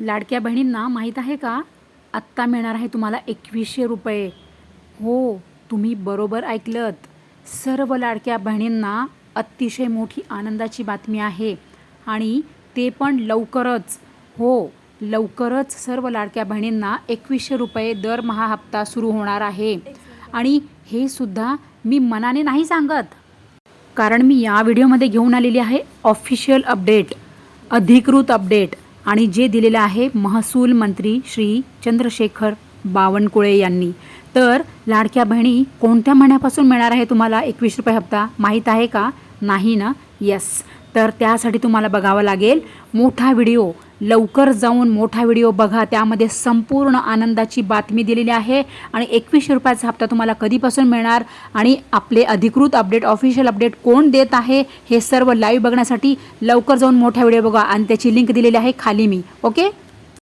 लाडक्या बहिणींना माहीत आहे का? आत्ता मिळणार आहे तुम्हाला एकवीसशे रुपये. हो तुम्ही बरोबर ऐकलत. सर्व लाडक्या बहिणींना अतिशय मोठी आनंदाची बातमी आहे आणि ते पण लवकरच. हो लवकरच सर्व लाडक्या बहिणींना एकवीसशे रुपये दरमहा हप्ता सुरू होणार आहे. आणि हे सुद्धा मी मनाने नाही सांगत. कारण मी या व्हिडिओमध्ये घेऊन आलेली आहे ऑफिशियल अपडेट अधिकृत अपडेट. आणि जे दिलेलं आहे महसूल मंत्री श्री चंद्रशेखर बावनकुळे यांनी. तर लाडक्या बहिणी कोणत्या महिन्यापासून मिळणार आहे तुम्हाला एकवीस रुपये हप्ता? माहीत आहे का? नाही ना? येस तर त्यासाठी तुम्हाला बघावं लागेल. मोठा व्हिडिओ लवकर जाऊन मोठा व्हिडिओ बघा. त्यामध्ये संपूर्ण आनंदाची बातमी दिलेली आहे. आणि एकवीसशे रुपयाचा हप्ता तुम्हाला कधीपासून मिळणार? आणि आपले अधिकृत अपडेट ऑफिशियल अपडेट कोण देत आहे? हे सर्व लाईव्ह बघण्यासाठी लवकर जाऊन मोठा व्हिडिओ बघा. आणि त्याची लिंक दिलेली आहे खाली मी. ओके